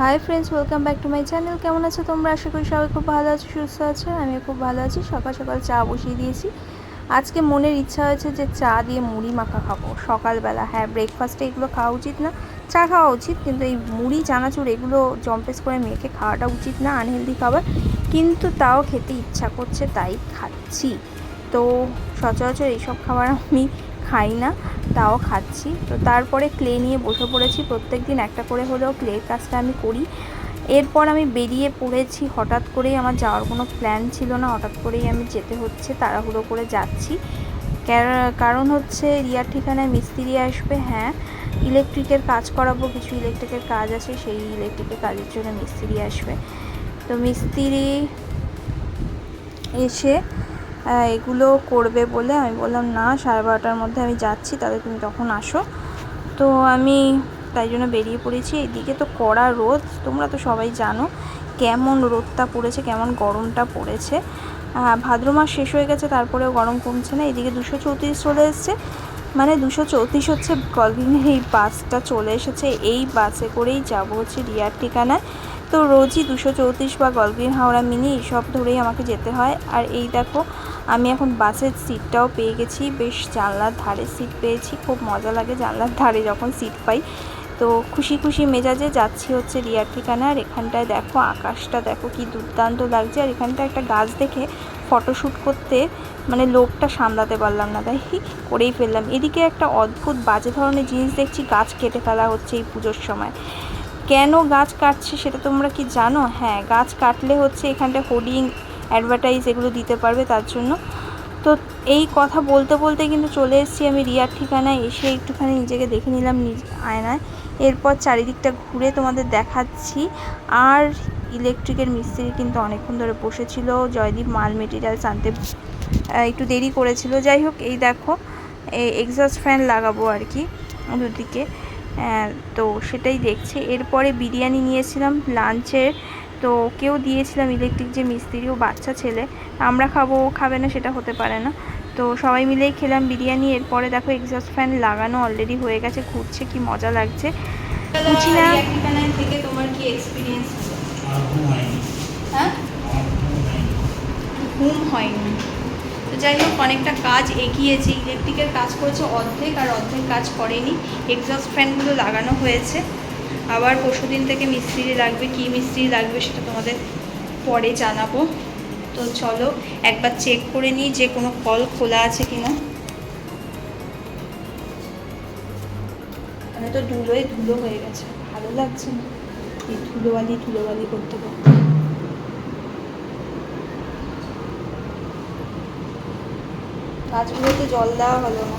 Hi friends welcome back to my channel কেমন আছো তোমরা? আশা করি সবাই খুব ভালো আছো, সুস্থ আছো। আমিও খুব ভালো আছি। সকাল সকাল চা বসিয়ে দিয়েছি। আজকে মনের ইচ্ছা হয়েছে যে চা দিয়ে মুড়ি মাখা খাব। সকালবেলা হ্যাঁ ব্রেকফাস্টে এগুলো খাওয়া উচিত না। চা খাওয়া উচিত, কিন্তু এই মুড়ি, চানাচুর এগুলো জম্পেস করে মেখে খাওয়াটা উচিত না আনহেলদি খাবার। কিন্তু তাও খেতে ইচ্ছা করছে, তাই খাচ্ছি। তো সচরাচর এইসব খাবার আমি খাই না, তাও খাচ্ছি। তো তারপরে ক্লে নিয়ে বসে পড়েছি। প্রত্যেক দিন একটা করে হলেও ক্লের কাজটা আমি করি। এরপর আমি বেরিয়ে পড়েছি। হঠাৎ করেই আমার যাওয়ার কোনো প্ল্যান ছিল না। হঠাৎ করেই আমি যেতে হচ্ছে, তাড়াহুড়ো করে যাচ্ছি। কারণ হচ্ছে রিয়ার ঠিকানায় মিস্ত্রি আসবে হ্যাঁ। ইলেকট্রিকের কাজ করাবো, কিছু ইলেকট্রিকের কাজ আছে, সেই ইলেকট্রিকের কাজের জন্য মিস্ত্রি আসবে। তো মিস্ত্রি এসে এগুলো করবে বলে আমি বললাম, না, সাড়ে বারোটার মধ্যে আমি যাচ্ছি, তাহলে তুমি তখন আসো। তো আমি তাই জন্য বেরিয়ে পড়েছি। এদিকে তো কড়া রোদ, তোমরা তো সবাই জানো কেমন রোদটা পড়েছে, কেমন গরমটা পড়েছে। ভাদ্র মাস শেষ হয়ে গেছে, তারপরেও গরম কমছে না। এদিকে দুশো চৌত্রিশ চলে এসছে মানে দুশো চৌত্রিশ হচ্ছে গলগিনের এই বাসটা চলে এসেছে। এই বাসে করেই যাব হচ্ছে রিয়ার ঠিকানায়। তো রোজই দুশো চৌত্রিশ বা গলগিন হাওড়া, মিনি, এইসব ধরেই আমাকে যেতে হয়। আর এই দেখো আমি এখন বাসের সিটটাও পেয়ে গেছি। বেশ জানলার ধারে সিট পেয়েছি। খুব মজা লাগে জানলার ধারে যখন সিট পাই। তো খুশি খুশি মেজাজে যাচ্ছি হচ্ছে রিয়ার ঠিকানা। আর এখানটায় দেখো আকাশটা, দেখো কি দুর্দান্ত লাগছে। আর এখানটা একটা গাছ দেখে ফটোশ্যুট করতে মানে লোকটা সামলাতে পারলাম না। তাই করেই ফেললাম। এদিকে একটা অদ্ভুত বাজে ধরনের জিনিস দেখছি, গাছ কেটে ফেলা হচ্ছে এই পুজোর সময়। কেন গাছ কাটছে সেটা তোমরা কি জানো? হ্যাঁ গাছ কাটলে হচ্ছে এখানটা হোর্ডিং অ্যাডভার্টাইজ এগুলো দিতে পারবে তার জন্য। তো এই কথা বলতে বলতে কিন্তু চলে এসেছি আমি রিয়ার ঠিকানায়, এসে একটুখানি নিজেকে দেখে নিলাম নিজ আয়নায়। এরপর চারিদিকটা ঘুরে তোমাদের দেখাচ্ছি। আর ইলেকট্রিকের মিস্ত্রি কিন্তু অনেকক্ষণ ধরে বসেছিল, জয়দীপ মাল মেটেরিয়ালস আনতে একটু দেরি করেছিল। যাই হোক, এই দেখো এই এক্সস্ট ফ্যান লাগাবো আর কি, দুদিকে। তো সেটাই দেখছি। এরপরে বিরিয়ানি নিয়েছিলাম লাঞ্চের তো কেউ দিয়েছিলাম ইলেকট্রিক যে মিস্ত্রি ও বাচ্চা ছেলে, আমরা খাব, ও খাবে না, সেটা হতে পারে না। তো সবাই মিলেই খেলাম বিরিয়ানি, এরপরে দেখো এক্সস্ট ফ্যান লাগানো অলরেডি হয়ে গেছে, ঘুরছে, কি মজা লাগছে। থেকে তোমার কি এক্সপিরিয়েন্স হ্যাঁ? ঘুম হয়নি। তো যাই হোক, অনেকটা কাজ এগিয়েছে। ইলেকট্রিকের কাজ করেছে অর্ধেক, আর অর্ধেক কাজ করেনি। এক্সস্ট ফ্যানগুলো লাগানো হয়েছে। আবার পরশু দিন থেকে মিস্ত্রি লাগবে, কী মিস্ত্রি লাগবে সেটা তোমাদের পরে জানাব। তো চলো একবার চেক করে নিই যে কোনো কল খোলা আছে কিনা। মানে তো ধুলোয় ধুলো হয়ে গেছে, ভালো লাগছে না। এই ধুলোবালি ধুলোবালি করতে করতে। গাছগুলোতে জল দেওয়া হলো না।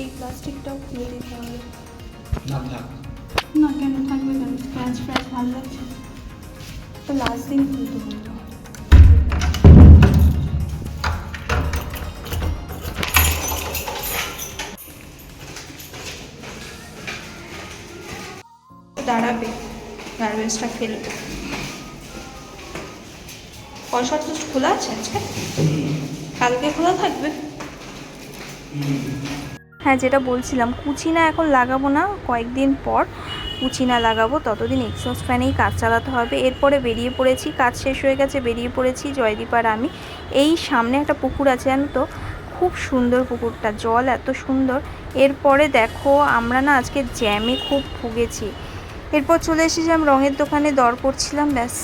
এই প্লাস্টিকটাও খুলে দিতে হবে। না থাক। না কেন? থাকবে কেন? স্ক্র্যাচ ফ্র্যাচ ভালো লাগছে? তো লাস্ট দিন খুলতে হতো দাঁড়াবে গার্বেজটা ফেলবে। তো খোলা আছে আজকে? কালকে খোলা থাকবে? হ্যাঁ যেটা বলছিলাম, কুচিনা এখন লাগাবো না, কয়েকদিন পর কুচিনা লাগাবো, ততদিন এক্সস্ট ফ্যানেই কাজ চালাতে হবে। এরপরে বেরিয়ে পড়েছি, কাজ শেষ হয়ে গেছে, বেরিয়ে পড়েছি জয়দীপ আর আমি। এই সামনে একটা পুকুর আছে, জানো তো? খুব সুন্দর পুকুরটা, জল এত সুন্দর। এরপরে দেখো, আমরা না আজকে জ্যামে খুব ভুগেছি। এরপর চলে এসেছিলাম রঙের দোকানে, দর করছিলাম, ব্যাস।